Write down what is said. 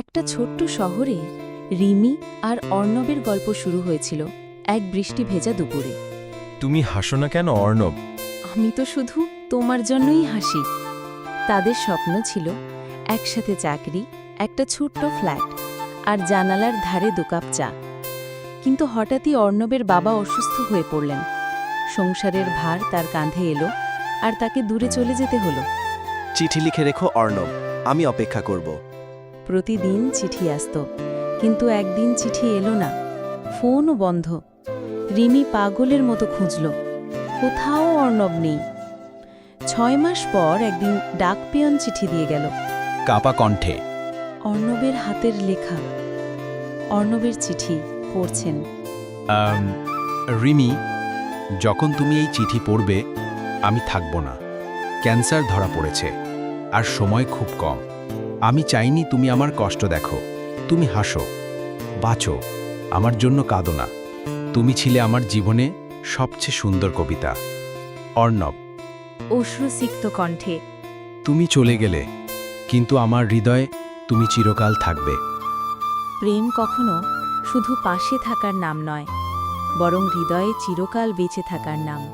একটা ছোট্ট শহরে রিমি আর অর্ণবের গল্প শুরু হয়েছিল এক বৃষ্টি ভেজা দুপুরে। তুমি হাসো না কেন অর্ণব? আমি তো শুধু তোমার জন্যই হাসি। তাদের স্বপ্ন ছিল একসাথে চাকরি একটা ছোট্ট ফ্ল্যাট আর জানালার ধারে দু কাপ চা। কিন্তু হঠাৎই অর্ণবের বাবা অসুস্থ হয়ে পড়লেন। সংসারের ভার তার কাঁধে এলো আর তাকে দূরে চলে যেতে হলো। চিঠি লিখে রেখো অর্ণব। আমি অপেক্ষা করব। প্রতিদিন চিঠি আসত। কিন্তু একদিন চিঠি এলো না। ফোনও বন্ধ। রিমি পাগলের মতো খুঁজল। কোথাও অর্ণব নেই। ছয় মাস পর একদিন ডাক পেয়ন চিঠি দিয়ে গেল। কাপা কণ্ঠে। অর্ণবের হাতের লেখা। অর্ণবের চিঠি পড়ছেন। রিমি যখন তুমি এই চিঠি পড়বে আমি থাকব না। ক্যান্সার ধরা পড়েছে। আর সময় খুব কম। আমি চাইনি তুমি আমার কষ্ট দেখো। তুমি হাসো। বাঁচো। আমার জন্য কাঁদো না। তুমি ছিলে আমার জীবনে সবচেয়ে সুন্দর কবিতা। অর্ণব। অশ্রুসিক্ত কণ্ঠে। তুমি চলে গেলে কিন্তু আমার হৃদয়ে তুমি চিরকাল থাকবে। প্রেম কখনো শুধু পাশে থাকার নাম নয় বরং হৃদয়ে চিরকাল বেঁচে থাকার নাম।